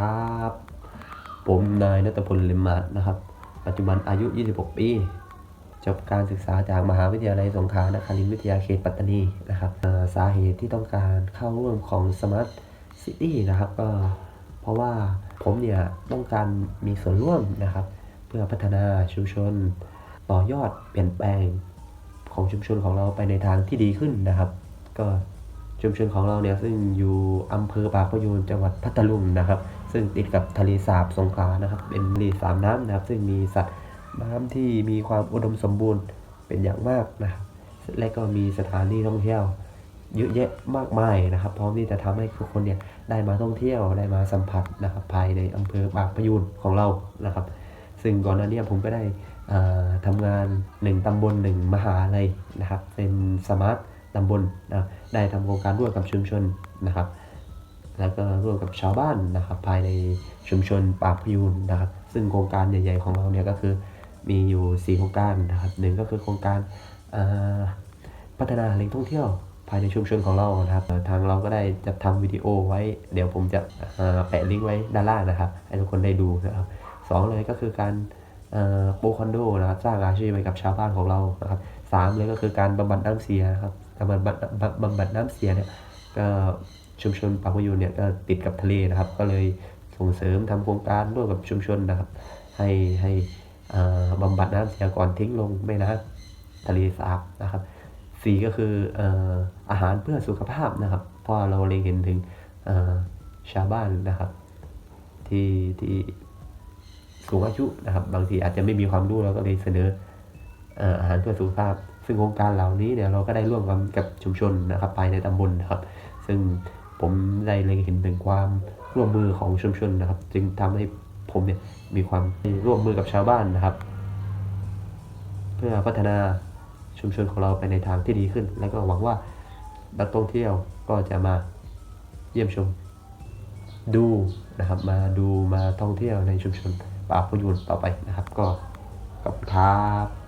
ครับผมนายนัตพลลิมมาศนะครับ ปัจจุบันอายุ 26 ปี จบการศึกษาจากมหาวิทยาลัยสงขลานครินทร์วิทยาเขตปัตตานีนะครับสาเหตุที่ต้องการเข้าร่วมของ Smart City นะครับก็เพราะว่าผมเนี่ยต้องการมีส่วนร่วมนะครับ เพื่อพัฒนาชุมชน ต่อยอดเปลี่ยนแปลงของชุมชนของเราไปในทางที่ดีขึ้นนะครับ ก็ชุมชนของเราเนี่ยซึ่งอยู่อำเภอปากพยูนจังหวัดพัทลุงนะครับ ซึ่งติดกับทะเลสาบสงขลานะครับ เป็นทะเลสาบน้ำนะครับ ซึ่งมีสัตว์น้ำที่มีความอุดมสมบูรณ์เป็นอย่างมากนะครับและก็มีสถานที่ท่องเที่ยวเยอะแยะมากมายนะครับ พร้อมที่จะทำให้ทุกคนเนี่ยได้มาท่องเที่ยวได้มาสัมผัสนะครับ ภายในอำเภอปากพยูนของเรานะครับ ซึ่งก่อนหน้านี้ผมก็ได้อ่าทำงานหนึ่งตำบลหนึ่งมหาลัยนะครับ เป็นสมาร์ทตำบลนะได้ทำโครงการร่วมกับชุมชนนะครับ แล้วก็ร่วมกับชาวบ้านนะครับภายในชุมชนปากพยูนนะครับ ซึ่งโครงการใหญ่ ๆของเราเนี่ยก็คือมีอยู่ 4 โครงการนะครับหนึ่งก็คือโครงการพัฒนาแหล่งท่องเที่ยวภายในชุมชนของเรานะครับ ทางเราก็ได้จัดทำวิดีโอไว้ เดี๋ยวผมจะแปะลิงก์ไว้ด้านล่างนะครับ ให้ทุกคนได้ดูนะครับสองเลยก็คือการโปคอนโดนะครับสร้างอาชีพให้กับชาวบ้านของเรานะครับสามเลยก็คือการบำบัดน้ำเสียนะครับบำบัดบำบำบัดน้ำเสียเนี่ย ก็ชุมชนปากพยูนเนี่ยก็ติดกับทะเลนะครับ ก็เลยส่งเสริมทำโครงการร่วมกับชุมชนนะครับ ให้ให้อ่าบำบัดน้ำเสียก่อนทิ้งลงแม่น้ำทะเลสาบนะครับสี่ก็คืออาหารเพื่อสุขภาพนะครับ เพราะเราเล็งเห็นถึงชาวบ้านนะครับ ที่ที่สูงอายุนะครับ บางทีอาจจะไม่มีความรู้เราก็เลยเสนออาหารเพื่อสุขภาพ ซึ่งโครงการเหล่านี้เนี่ยเราก็ได้ร่วมกันกับชุมชนนะครับภายในตำบลนะครับ ซึ่งผมได้เล็งเห็นถึงความร่วมมือของชุมชนนะครับ จึงทำให้ผมเนี่ยมีความร่วมมือกับชาวบ้านนะครับ เพื่อพัฒนาชุมชนของเราไปในทางที่ดีขึ้น และก็หวังว่านักท่องเที่ยวก็จะมาเยี่ยมชมดูนะครับ มาดูมาท่องเที่ยวในชุมชนป่าพยูนต่อไปนะครับ ก็ขอบคุณครับ